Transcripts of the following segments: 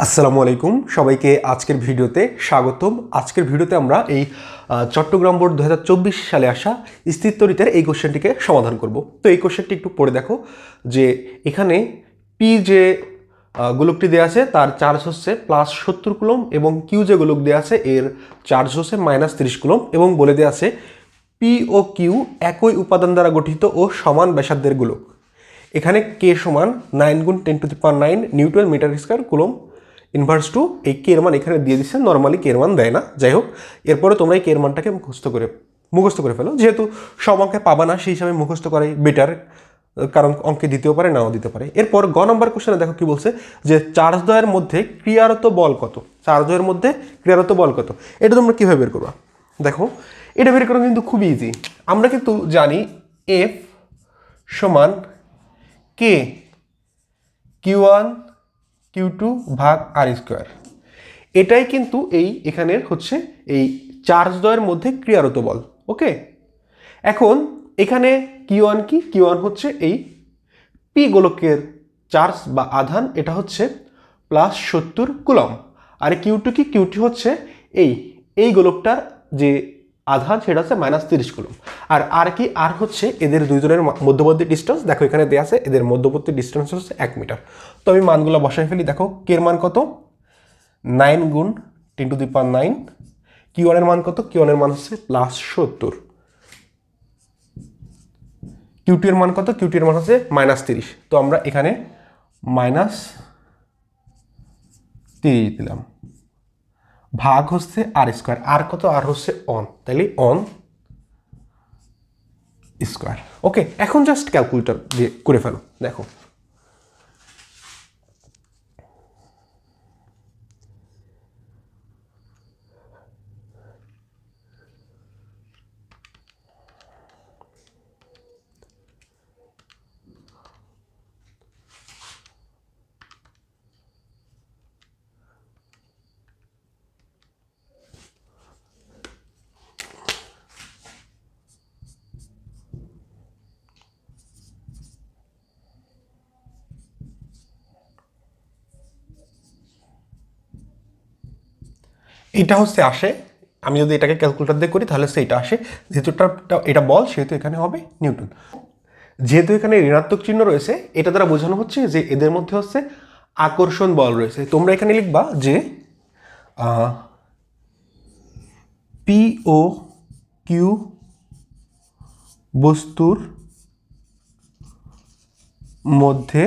আসসালামু আলাইকুম। সবাইকে আজকের ভিডিওতে স্বাগতম। আজকের ভিডিওতে আমরা এই চট্টগ্রাম বোর্ড দু হাজার চব্বিশ সালে আসা স্থিতরিতের এই কোশ্চেনটিকে সমাধান করব। তো এই কোশ্চেনটি একটু পড়ে দেখো যে এখানে পি যে গোলকটি দেওয়া আছে তার চার্জ হচ্ছে প্লাস সত্তর কুলম এবং কিউ যে গোলক দেওয়া আছে এর চার্জ হচ্ছে মাইনাস তিরিশ কুলম এবং বলে দেওয়া আছে পি ও কিউ একই উপাদান দ্বারা গঠিত ও সমান ব্যাসার্ধের গোলক। এখানে কে সমান নাইন গুণ ten to the power nine newton metre square coulomb inverse two এই কে এর মান এখানে দিয়ে দিচ্ছে নর্মালি কে এর মান দেয় না। যাই হোক, এরপরে তোমরা এই কে এর মানটাকে মুখস্থ করে মুখস্থ করে ফেলো। যেহেতু সব অঙ্কে পাবা না, সেই হিসাবে মুখস্থ করাই বেটার কারণ অঙ্কে দিতেও পারে, নাও দিতে পারে। এরপর গ নম্বর কোশ্চেনে দেখো কি বলছে, যে চার্জ দ্বয়ের মধ্যে ক্রিয়ারত বল কত? চার্জ দ্বয়ের মধ্যে ক্রিয়ারত বল কত? এটা তোমরা কীভাবে বের করবা? দেখো, এটা বের করা কিন্তু খুবই ইজি আমরা কিন্তু জানি এফ সমান K Q one Q two ভাগ আর স্কোয়ার। এটাই কিন্তু এই এখানের হচ্ছে এই চার্জ দ্বয়ের মধ্যে ক্রিয়ারত বল, ওকে? এখন এখানে কিউ ওয়ান কি? কিউ ওয়ান হচ্ছে এই পি গোলকের চার্জ বা আধান, এটা হচ্ছে প্লাস সত্তর কুলম আর কিউ টু কি? কিউটি হচ্ছে এই এই গোলকটার যে আধান সেটা হচ্ছে মাইনাস তিরিশ কুলম। আর আর কি, আর হচ্ছে এদের দুইজনের মধ্যবর্তী ডিস্টেন্স দেখো এখানে দেওয়া আছে, এদের মধ্যবর্তী ডিস্টেন্স হচ্ছে এক মিটার তো আমি মানগুলো বসাই ফেলি, দেখো কের মান কত? নাইন গুণ ten to the power nine Q ওয়ানের মান কত? কিউ ওয়ানের মান হচ্ছে প্লাস সত্তর। কিউটি এর মান কত? কিউটি এর মান হচ্ছে মাইনাস তিরিশ। তো আমরা এখানে মাইনাস তিরিশ দিলাম। ভাগ হচ্ছে আর স্কোয়ার আর কত? আর হচ্ছে অন তাইলে অন স্কোয়ার ওকে এখন জাস্ট ক্যালকুলেটর দিয়ে করে ফেলো, দেখো। এটা হচ্ছে আসে। আমি যদি এটাকে ক্যালকুলেটর দিয়ে করি, তাহলে সেইটা আসে। যেহেতু এটা এটা বল, সেহেতু এখানে হবে নিউটন। যেহেতু এখানে ঋণাত্মক চিহ্ন রয়েছে, এটা দ্বারা বোঝানো হচ্ছে যে এদের মধ্যে হচ্ছে আকর্ষণ বল রয়েছে। তোমরা এখানে লিখবা যে পি ও কিউ বস্তুর মধ্যে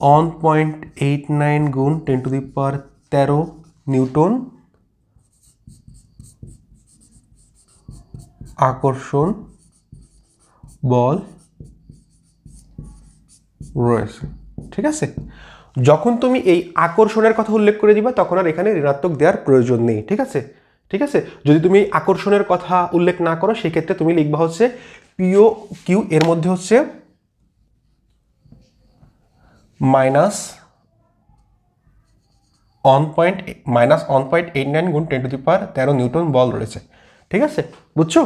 ওয়ান পয়েন্ট এইট নাইন গুণ টেন টু দি পাওয়ার তেরো নিউটন আকর্ষণ বল রয়েছে। ঠিক আছে? যখন তুমি এই আকর্ষণের কথা উল্লেখ করে দিবা, তখন আর এখানে ঋণাত্মক দেওয়ার প্রয়োজন নেই। ঠিক আছে? ঠিক আছে? যদি তুমি আকর্ষণের কথা উল্লেখ না করো, সেক্ষেত্রে তুমি লিখবা হচ্ছে পিও কিউ এর মধ্যে হচ্ছে minus one point minus one point eight nine গুণ টেন টু দি পাওয়ার তেরো নিউটন বল রয়েছে। ঠিক আছে? বুঝছ?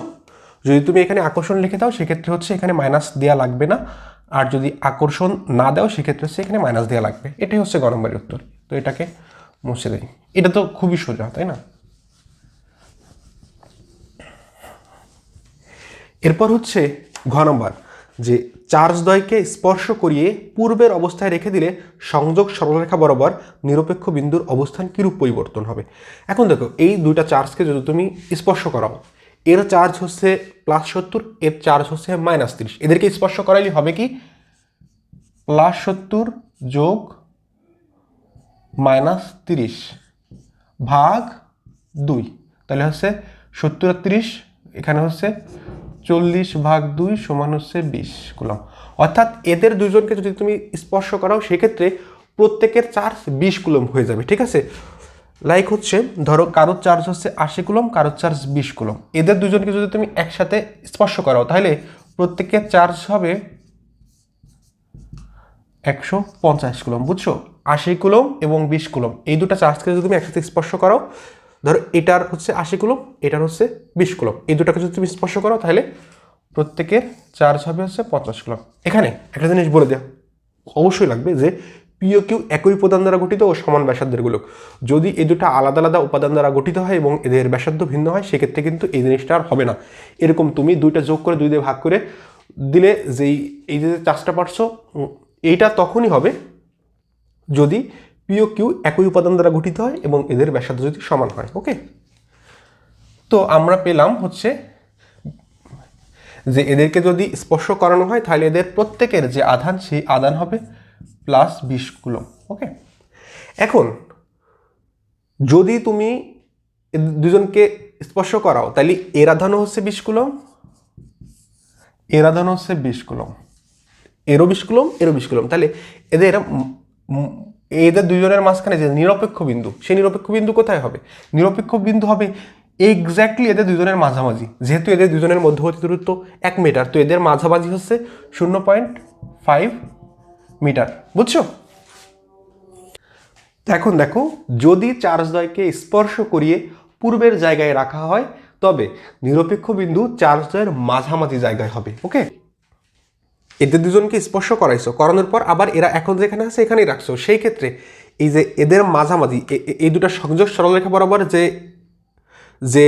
যদি তুমি এখানে আকর্ষণ লিখে দাও, সেক্ষেত্রে হচ্ছে এখানে মাইনাস দেওয়া লাগবে না। আর যদি আকর্ষণ না দাও, সেক্ষেত্রে হচ্ছে এখানে মাইনাস দেওয়া লাগবে। এটাই হচ্ছে গ নম্বরের উত্তর। তো এটাকে মুছে দেয় এটা তো খুবই সোজা, তাই না? এরপর হচ্ছে ঘ নম্বর, যে চার্জ স্পর্শ করিয়ে পূর্বের অবস্থায় রেখে দিলে সংযোগ সরলরেখা বরাবর নিরপেক্ষ বিন্দুর অবস্থান কিরূপ পরিবর্তন হবে? এখন দেখো, এই দুইটা চার্জকে যদি তুমি স্পর্শ করাও এর চার্জ হচ্ছে প্লাস সত্তর, এর চার্জ হচ্ছে মাইনাস তিরিশ। এদেরকে স্পর্শ করাইলে হবে কি? প্লাস সত্তর যোগ মাইনাস তিরিশ ভাগ দুই। তাহলে হচ্ছে সত্তর আর তিরিশ, এখানে হচ্ছে চল্লিশ ভাগ দুই সমান হচ্ছে বিশ কুলম। অর্থাৎ এদের দুজনকে যদি তুমি স্পর্শ করাও, সেক্ষেত্রে প্রত্যেকের চার্জ বিশ কুলম হয়ে যাবে, ঠিক আছে? লাইক হচ্ছে, ধরো কারোর চার্জ হচ্ছে আশি কুলম কারোর চার্জ বিশ কুলম। এদের দুজনকে যদি তুমি একসাথে স্পর্শ করাও, তাহলে প্রত্যেকের চার্জ হবে একশো পঞ্চাশ কুলম, বুঝছ? আশি কুলম এবং বিশ কুলম। এই দুটো চার্জকে যদি তুমি একসাথে স্পর্শ করো ধরো এটার হচ্ছে আশি কুলম, এটার হচ্ছে বিশ কুলম। এই দুটাকে যদি তুমি স্পর্শ করো তাহলে প্রত্যেকের চার্জ হবে হচ্ছে পঞ্চাশ কুলম। এখানে একটা জিনিস বলে দেওয়া অবশ্যই লাগবে যে পিও কিউ একই উপাদান দ্বারা গঠিত ও সমান ব্যাসার্ধের গোলক। যদি এই দুটো আলাদা আলাদা উপাদান দ্বারা গঠিত হয় এবং এদের ব্যাসার্ধ ভিন্ন হয়, সেক্ষেত্রে কিন্তু এই জিনিসটা আর হবে না। এরকম তুমি দুইটা যোগ করে দুই দিয়ে ভাগ করে দিলে যেই, এই যে চাষটা পারছ, এইটা তখনই হবে যদি পিও কিউ একই উপাদান দ্বারা গঠিত হয় এবং এদের ব্যাসার্ধ যদি সমান হয়, ওকে? তো আমরা পেলাম হচ্ছে যে এদেরকে যদি স্পর্শ করানো হয়, তাহলে এদের প্রত্যেকের যে আধান, সেই আধান হবে প্লাস বিশ কুলম ওকে? এখন যদি তুমি দুজনকে স্পর্শ করাও তাহলে এর আধানও হচ্ছে বিশ কুলম এর আধান হচ্ছে বিশ কুলম এরও বিশ কুলম এরও বিশ কুলম তাহলে এদের এদের দুজনের মাঝখানে যে নিরপেক্ষ বিন্দু সেই নিরপেক্ষ বিন্দু কোথায় হবে? নিরপেক্ষ বিন্দু হবে এক্স্যাক্টলি এদের দুজনের মাঝামাঝি। যেহেতু এদের দুজনের মধ্যবর্তী দূরত্ব এক মিটার তো এদের মাঝামাঝি হচ্ছে শূন্য পয়েন্ট ফাইভ মিটার, বুঝছ? এখন দেখো যদি চার্জদ্বয়কে স্পর্শ করিয়ে পূর্বের জায়গায় রাখা হয়, তবে নিরপেক্ষ বিন্দু চার্জদ্বয়ের মাঝামাঝি জায়গায় হবে, ওকে? এদের দুজনকে স্পর্শ করাইছো, করানোর পর আবার এরা এখন যেখানে আছে, এখানেই রাখছো। সেই ক্ষেত্রে এই যে এদের মাঝামাঝি এই দুটো সংযোগ সরলরেখা বরাবর যে যে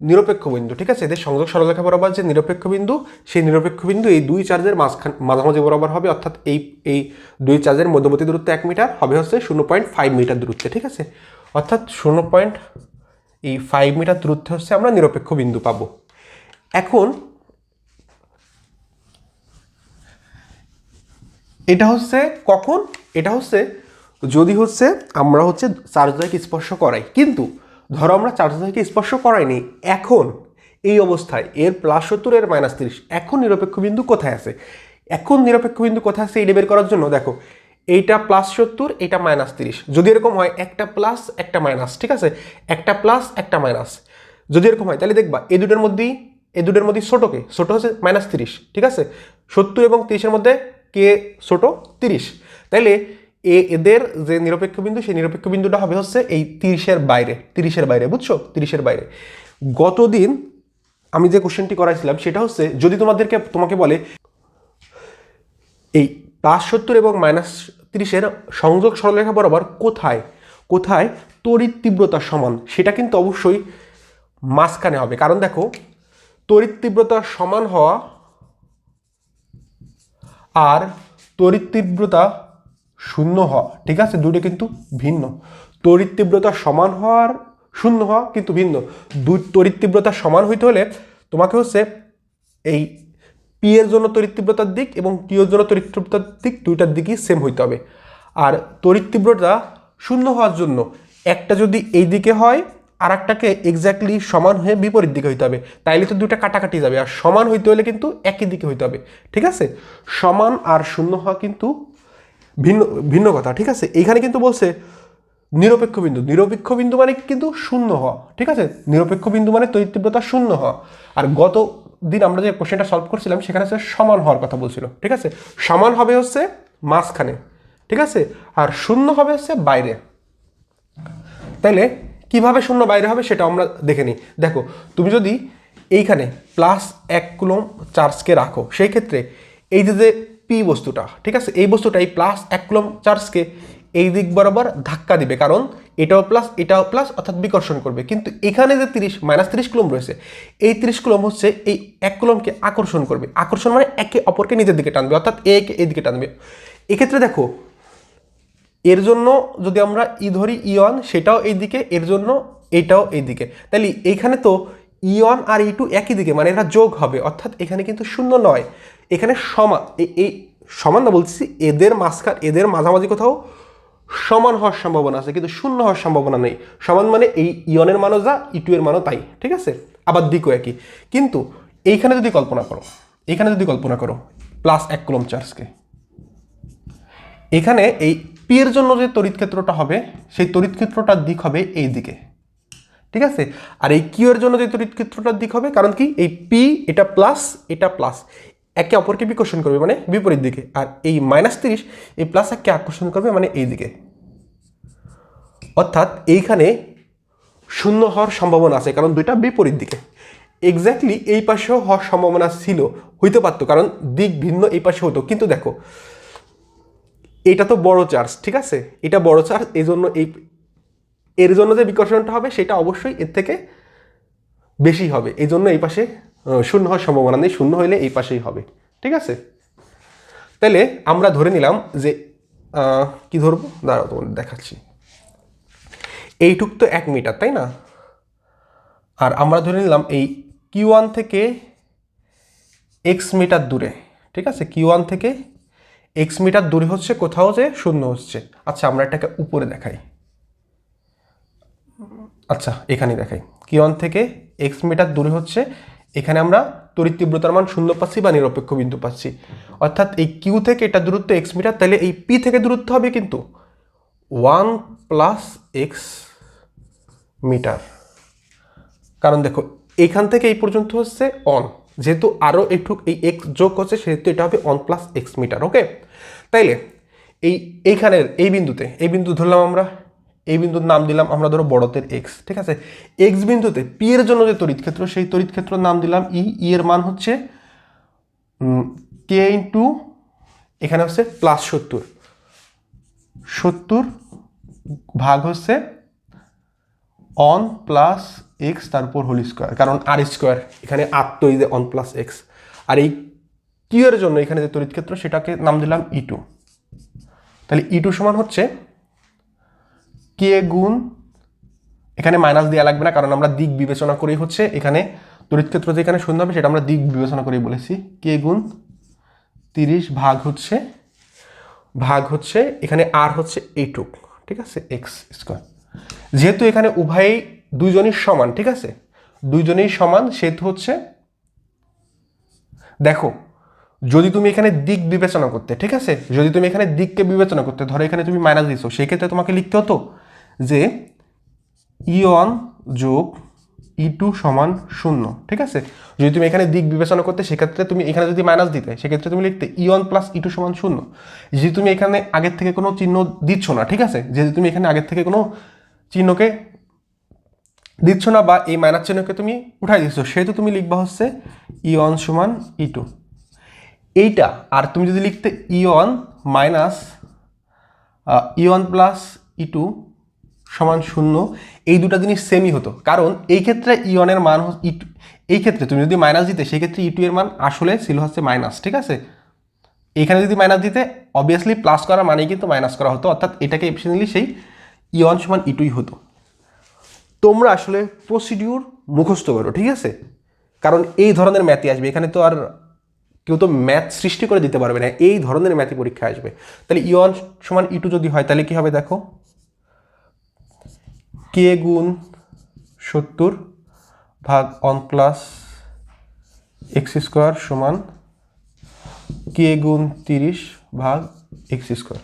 নিরপেক্ষ বিন্দু, ঠিক আছে? এদের সংযোগ সরলরেখা বরাবর যে নিরপেক্ষ বিন্দু, সেই নিরপেক্ষ বিন্দু এই দুই চার্জের মাঝখান, মাঝামাঝি বরাবর হবে, অর্থাৎ এই এই দুই চার্জের মধ্যবর্তী দূরত্ব এক মিটার, হবে হচ্ছে শূন্য পয়েন্ট ফাইভ মিটার দূরত্বে, ঠিক আছে? অর্থাৎ শূন্য পয়েন্ট, এই ফাইভ মিটার দূরত্বে হচ্ছে আমরা নিরপেক্ষ বিন্দু পাবো। এখন এটা হচ্ছে কখন? এটা হচ্ছে যদি হচ্ছে আমরা হচ্ছে চার্জদ্বয়কে স্পর্শ করাই। কিন্তু ধরো আমরা চার্জদ্বয়কে স্পর্শ করাইনি, এখন এই অবস্থায় এর প্লাস সত্তর, এর মাইনাস তিরিশ, এখন নিরপেক্ষ বিন্দু কোথায় আছে? এখন নিরপেক্ষ বিন্দু কোথায় আছে? এটা বের করার জন্য দেখো, এইটা প্লাস সত্তর এটা মাইনাস তিরিশ। যদি এরকম হয়, একটা প্লাস, একটা মাইনাস, ঠিক আছে? একটা প্লাস, একটা মাইনাস। যদি এরকম হয়, তাহলে দেখবা এই দুটোর মধ্যেই এই দুটোর মধ্যে ছোটোকে ছোটো হচ্ছে মাইনাস তিরিশ, ঠিক আছে? সত্তর এবং তিরিশের মধ্যে কে ছোট? তিরিশ। তাইলে এ এদের যে নিরপেক্ষ বিন্দু সেই নিরপেক্ষ বিন্দুটা হবে হচ্ছে এই তিরিশের বাইরে তিরিশের বাইরে, বুঝছ? তিরিশের বাইরে। গতদিন আমি যে কোশ্চেনটি করাইছিলাম, সেটা হচ্ছে যদি তোমাদেরকে, তোমাকে বলে এই প্লাস সত্তর এবং মাইনাস তিরিশের সংযোগ সরলরেখা বরাবর কোথায় কোথায় তড়িৎ তীব্রতা সমান, সেটা কিন্তু অবশ্যই মাঝখানে হবে। কারণ দেখো, তড়িৎ তীব্রতা সমান হওয়া আর তড়িৎ তীব্রতা শূন্য হওয়া। ঠিক আছে? দুটো কিন্তু ভিন্ন। তড়িৎ তীব্রতা সমান হওয়ার শূন্য হওয়া কিন্তু ভিন্ন। দুই তড়িৎ তীব্রতা সমান হইতে হলে তোমাকে হচ্ছে এই পি এর জন্য তড়িৎ তীব্রতার দিক এবং কিউ এর জন্য তড়িৎ তীব্রতার দিক দুইটার দিকই সেম হইতে হবে। আর তড়িৎ তীব্রতা শূন্য হওয়ার জন্য একটা যদি এই দিকে হয় আর একটাকে এক্স্যাক্টলি সমান হয়ে বিপরীত দিকে হইতে হবে। তাইলে তো দুইটা কাটাকাটি যাবে। আর সমান হইতে হলে কিন্তু একই দিকে হইতে হবে। ঠিক আছে? সমান আর শূন্য হওয়া কিন্তু ভিন্ন ভিন্ন কথা, ঠিক আছে? এইখানে কিন্তু বলছে নিরপেক্ষ বিন্দু। নিরপেক্ষ বিন্দু মানে কিন্তু শূন্য হওয়া, ঠিক আছে? নিরপেক্ষ বিন্দু মানে তড়িৎ তীব্রতা শূন্য হওয়া। আর গত দিন আমরা যে কোশ্চেনটা সলভ করছিলাম, সেখানে হচ্ছে সমান হওয়ার কথা বলছিল, ঠিক আছে? সমান হবে হচ্ছে মাঝখানে, ঠিক আছে? আর শূন্য হবে হচ্ছে বাইরে। তাইলে কীভাবে শূন্য বাইরে হবে সেটা আমরা দেখে নিই। দেখো, তুমি যদি এইখানে প্লাস এক কুলম চার্জকে রাখো, সেই ক্ষেত্রে এই যে যে পি বস্তুটা, ঠিক আছে? এই বস্তুটা এই প্লাস এক কুলম চার্জকে এই দিক বরাবর ধাক্কা দিবে। কারণ এটাও প্লাস এটাও প্লাস অর্থাৎ বিকর্ষণ করবে। কিন্তু এখানে যে তিরিশ মাইনাস তিরিশ কুলম রয়েছে, এই তিরিশ কুলম হচ্ছে এই এক কুলমকে আকর্ষণ করবে। আকর্ষণ মানে একে অপরকে নিজের দিকে টানবে, অর্থাৎ এ এই দিকে টানবে। এক্ষেত্রে দেখো, এর জন্য যদি আমরা ই ধরি ই ওয়ান সেটাও এই দিকে, এর জন্য এটাও এই দিকে। তাহলে এইখানে তো ই ওয়ান আর ই টু একই দিকে মানে এরা যোগ হবে, অর্থাৎ এখানে কিন্তু শূন্য নয়। এখানে সমান এই- সমান না বলছি, এদের মাঝখান, এদের মাঝামাঝি কোথাও সমান হওয়ার সম্ভাবনা আছে, কিন্তু শূন্য হওয়ার সম্ভাবনা নেই। সমান মানে এই ইয়নের মানও যা ই টু এর মানও তাই, ঠিক আছে? আবার দিকও একই। কিন্তু এইখানে যদি কল্পনা করো এইখানে যদি কল্পনা করো প্লাস এক কুলম চার্জকে এখানে এই পি এর জন্য যে তড়িৎ ক্ষেত্রটা হবে, সেই তড়িৎ ক্ষেত্রটার দিক হবে এই দিকে, ঠিক আছে? আর এই কিউ এর জন্য যে তড়িৎ ক্ষেত্রটার দিক হবে, কারণ কি? এই পি এটা প্লাস এটা প্লাস একে অপরকে বিকর্ষণ করবে মানে বিপরীত দিকে। আর এই মাইনাস তিরিশ, এই প্লাস এককে আকর্ষণ করবে মানে এই দিকে। অর্থাৎ এইখানে শূন্য হওয়ার সম্ভাবনা আছে, কারণ দুইটা বিপরীত দিকে। এক্স্যাক্টলি এই পাশেও হওয়ার সম্ভাবনা ছিল, হইতে পারতো, কারণ দিক ভিন্ন এই পাশে হতো। কিন্তু দেখো, এটা তো বড় চার্জ, ঠিক আছে? এটা বড় চার্জ এই জন্য এই, এর জন্য যে বিকর্ষণটা হবে, সেটা অবশ্যই এর থেকে বেশি হবে। এই জন্য এই পাশে শূন্য হওয়ার সম্ভাবনা নেই, শূন্য হলে এই পাশেই হবে, ঠিক আছে? তাহলে আমরা ধরে নিলাম যে কি ধরবো? দাঁড়াও তোমাদের দেখাচ্ছি। এইটুক তো এক মিটার, তাই না? আর আমরা ধরে নিলাম এই কিউ ওয়ান থেকে এক্স মিটার দূরে, ঠিক আছে? কিউ ওয়ান থেকে এক্স মিটার দূরে হচ্ছে, কোথাও যে শূন্য হচ্ছে। আচ্ছা আমরা এটাকে উপরে দেখাই। আচ্ছা এখানে দেখাই। কিউ ওয়ান থেকে এক্স মিটার দূরে হচ্ছে এখানে আমরা তড়িৎ তীব্রতার মান শূন্য পাচ্ছি বা নিরপেক্ষ বিন্দু পাচ্ছি। অর্থাৎ এই কিউ থেকে এটা দূরত্ব এক্স মিটার, তাহলে এই পি থেকে দূরত্ব হবে কিন্তু ওয়ান প্লাস এক্স মিটার। কারণ দেখো, এখান থেকে এই পর্যন্ত হচ্ছে অন যেহেতু আরও একটু এই এক্স যোগ হচ্ছে, সেহেতু এটা হবে one plus X metre okay তাইলে এই এইখানের এই বিন্দুতে, এই বিন্দু ধরলাম আমরা এই বিন্দুর নাম দিলাম আমরা ধরো বড়তের এক্স ঠিক আছে? এক্স বিন্দুতে পি এর জন্য যে তড়িৎ ক্ষেত্র, সেই তড়িৎ ক্ষেত্রের নাম দিলাম ই ই এর মান হচ্ছে কে ইন্টু এখানে হচ্ছে প্লাস সত্তর। সত্তর ভাগ হচ্ছে অন প্লাস এক্স তারপর হোল স্কোয়ার কারণ আর স্কোয়ার এখানে আর তো এই অন প্লাস এক্স আর এই কিউ এর জন্য এখানে যে তড়িৎ ক্ষেত্র, সেটাকে নাম দিলাম ই টু তাহলে ই টু সমান হচ্ছে কে গুণ? এখানে মাইনাস দেওয়া লাগবে না, কারণ আমরা দিক বিবেচনা করেই হচ্ছে এখানে তড়িৎ ক্ষেত্র যেখানে শূন্য হবে সেটা আমরা দিক বিবেচনা করেই বলেছি। কে গুণ? তিরিশ ভাগ হচ্ছে ভাগ হচ্ছে এখানে আর হচ্ছে এইটুক ঠিক আছে? এক্স স্কোয়ার যেহেতু এখানে উভয়েই দুইজনই সমান, ঠিক আছে? দুইজনেই সমান, সেহেতু হচ্ছে, দেখো, যদি তুমি এখানে দিক বিবেচনা করতে, ঠিক আছে? যদি তুমি এখানে দিককে বিবেচনা করতে, ধরো এখানে তুমি মাইনাস দিছো সেক্ষেত্রে তোমাকে লিখতে হতো যে ই ওয়ান যোগ ই টু সমান শূন্য, ঠিক আছে? যদি তুমি এখানে দিক বিবেচনা করতে, সেক্ষেত্রে তুমি এখানে যদি মাইনাস দিতে, সেক্ষেত্রে তুমি লিখতে E one plus E two সমান শূন্য। যদি তুমি এখানে আগের থেকে কোনো চিহ্ন দিচ্ছ না, ঠিক আছে? যেহেতু তুমি এখানে আগের থেকে কোনো চিহ্নকে দিচ্ছ না বা এই মাইনাস চিহ্নকে তুমি উঠাই দিচ্ছ, সেহেতু তুমি লিখবা হচ্ছে ই ওয়ান সমান ই টু। এইটা, আর তুমি যদি লিখতে E one minus E one plus E two সমান শূন্য, এই দুটো জিনিস সেমই হতো। কারণ এই ক্ষেত্রে ই ওয়ানের মান ই টু এই ক্ষেত্রে তুমি যদি মাইনাস দিতে সেই ক্ষেত্রে ই টু এর মান আসলে ছিল হচ্ছে মাইনাস ঠিক আছে? এখানে যদি মাইনাস দিতে অবভিয়াসলি প্লাস করা মানেই কিন্তু মাইনাস করা হতো, অর্থাৎ এটাকে এফিসিয়েন্টলি সেই ই ওয়ান সমান ই টুই হতো। তোমরা আসলে প্রসিডিউর মুখস্থ করো, ঠিক আছে? কারণ এই ধরনের ম্যাথই আসবে। এখানে তো আর কেউ তো ম্যাথ সৃষ্টি করে দিতে পারবে না, এই ধরনের ম্যাথই পরীক্ষা আসবে। তাহলে ই ওয়ান সমান ইটু যদি হয়, তাহলে কী হবে দেখো? কে গুণ সত্তর ভাগ ওয়ান প্লাস এক্স স্কোয়ার সমান কে গুণ তিরিশ ভাগ এক্স স্কোয়ার।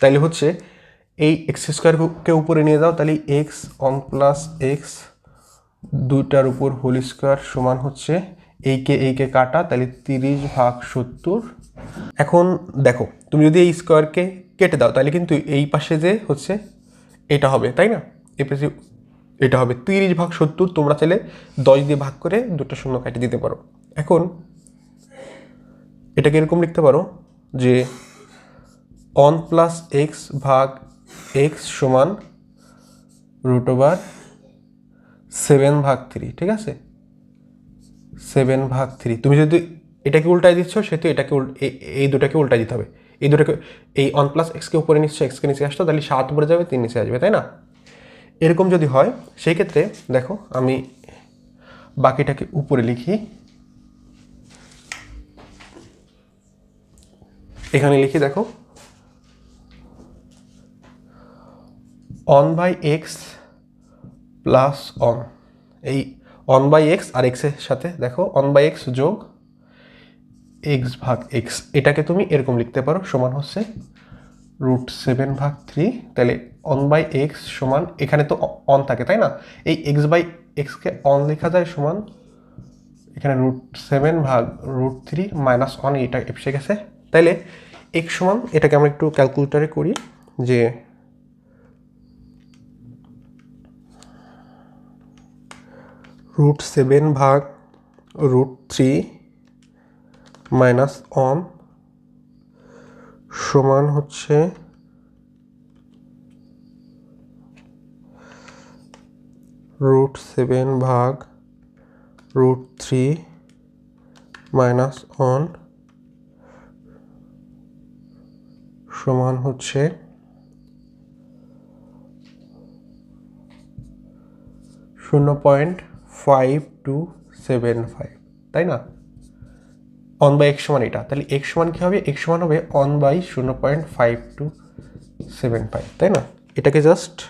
তাইলে হচ্ছে এই এক্স স্কোয়ারকে উপরে নিয়ে যাও তাহলে এক্স ওয়ান প্লাস এক্স দুইটার উপর হোল স্কোয়ার সমান হচ্ছে এইকে এইকে কাটা, তাহলে তিরিশ ভাগ সত্তর। এখন দেখো, তুমি যদি এই স্কোয়ারকে কেটে দাও, তাহলে কিন্তু এই পাশে যে হচ্ছে এটা হবে, তাই না? এই পাশে এটা হবে তিরিশ ভাগ সত্তর, তোমরা চাইলে দশ দিয়ে ভাগ করে দুটো শূন্য কাটে দিতে পারো। এখন এটাকে এরকম লিখতে পারো যে অন প্লাস এক্স ভাগ এক্স সমান রুট ওভার সেভেন ভাগ থ্রি ঠিক আছে? সেভেন ভাগ থ্রি তুমি যদি এটাকে উল্টাই দিচ্ছ সেহেতু এটাকে এই- দুটাকে উল্টাই দিতে হবে। এই দুটাকে এই ওয়ান প্লাস এক্সকে উপরে নিচ্ছ এক্সকে নিচে আসতো, তাহলে সাত উপরে যাবে, তিন নিচে আসবে, তাই না? এরকম যদি হয়, সেই ক্ষেত্রে দেখো, আমি বাকিটাকে উপরে লিখি। এখানে লিখি, দেখো। One by X plus one এই অন বাই এক্স আর এক্সের সাথে, দেখো অন বাই এক্স যোগ এক্স ভাগ এক্স এটাকে তুমি এরকম লিখতে পারো, সমান হচ্ছে রুট সেভেন ভাগ থ্রি তাহলে অন বাই এক্স সমান, এখানে তো অন থাকে, তাই না? এই এক্স বাই এক্সকে অন লেখা যায় সমান, এখানে রুট সেভেন ভাগ রুট থ্রি মাইনাস ওয়ান এটা এসে গেছে। তাইলে এক্স সমান, এটাকে আমরা একটু ক্যালকুলেটারে করি যে রুট সেভেন ভাগ রুট থ্রি মাইনাস অন সমান হচ্ছে রুট সেভেন ভাগ রুট থ্রি মাইনাস অন সমান হচ্ছে শূন্য point five two seven five তাই না? অন বাই এক্স সমান এটা। তাহলে এক্স সমান কী হবে? এক্স সমান হবে অন বাই শূন্য point five two seven five তাই না? এটাকে জাস্ট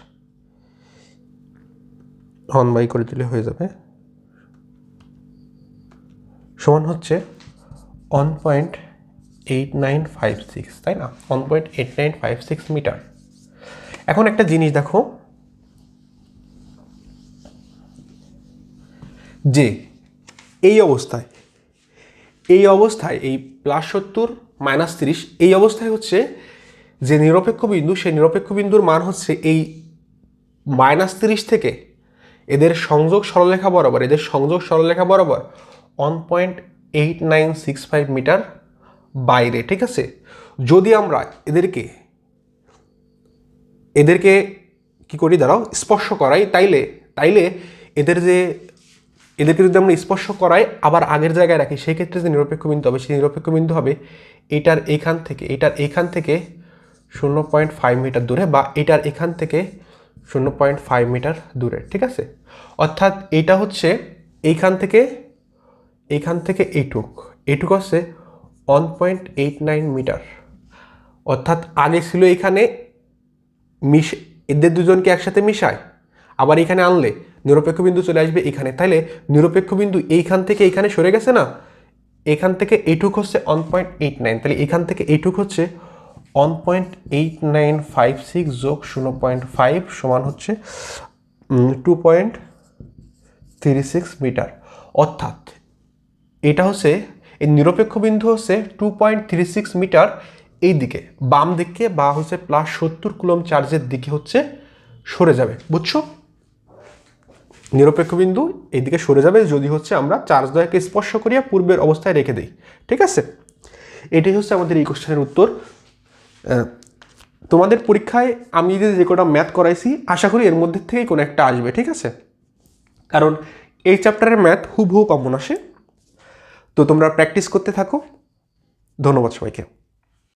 অন বাই করে দিলে হয়ে যাবে। সমান হচ্ছে one point eight nine five six তাই না? One point eight nine five six metre. এখন একটা জিনিস দেখো। যে এই অবস্থায় এই অবস্থায়, এই প্লাস সত্তর মাইনাস তিরিশ, এই অবস্থায় হচ্ছে যে নিরপেক্ষ বিন্দু, সেই নিরপেক্ষ বিন্দুর মান হচ্ছে এই মাইনাস তিরিশ থেকে এদের সংযোগ সরলরেখা বরাবর, এদের সংযোগ সরলরেখা বরাবর one point eight nine six five metre বাইরে, ঠিক আছে? যদি আমরা এদেরকে এদেরকে কি করি? দাঁড়াও, স্পর্শ করাই, তাইলে তাইলে এদের যে এদেরকে যদি আমরা স্পর্শ করাই আবার আগের জায়গায় রাখি। সেই ক্ষেত্রে যে নিরপেক্ষ বিন্দু হবে, সেই নিরপেক্ষ বিন্দু হবে এটার এখান থেকে, এটার এখান থেকে শূন্য পয়েন্ট ফাইভ মিটার দূরে বা এটার এখান থেকে শূন্য পয়েন্ট ফাইভ মিটার দূরে, ঠিক আছে? অর্থাৎ এটা হচ্ছে এইখান থেকে এইখান থেকে এইটুক এইটুক হচ্ছে one point eight nine metre. অর্থাৎ আগে ছিল এখানে, মিশ এদের দুজনকে একসাথে মিশায়। আবার এখানে আনলে নিরপেক্ষ বিন্দু চলে আসবে এখানে। তাহলে নিরপেক্ষ বিন্দু এইখান থেকে এইখানে সরে গেছে না? এখান থেকে এইটুক হচ্ছে ওয়ান পয়েন্ট এইট নাইন তাহলে এখান থেকে এইটুক হচ্ছে one point eight nine five six যোগ শূন্য পয়েন্ট ফাইভ সমান হচ্ছে two point three six metre. অর্থাৎ এটা হচ্ছে, এই নিরপেক্ষ বিন্দু হচ্ছে two point three six metre এই দিকে বাম দিকে বা হচ্ছে প্লাস সত্তর কুলম চার্জের দিকে হচ্ছে সরে যাবে। বুঝছ? নিরপেক্ষ বিন্দু এইদিকে সরে যাবে যদি হচ্ছে আমরা চার্জ দয়াকে স্পর্শ করিয়া পূর্বের অবস্থায় রেখে দিই, ঠিক আছে? এটাই হচ্ছে আমাদের এই কোশ্চেনের উত্তর। তোমাদের পরীক্ষায় আমি যদি যে কটা ম্যাথ করাইছি, আশা করি এর মধ্যে থেকেই কোনো একটা আসবে, ঠিক আছে? কারণ এই চ্যাপ্টারের ম্যাথ হুবহু কমন আসে। তো তোমরা প্র্যাকটিস করতে থাকো। ধন্যবাদ সবাইকে।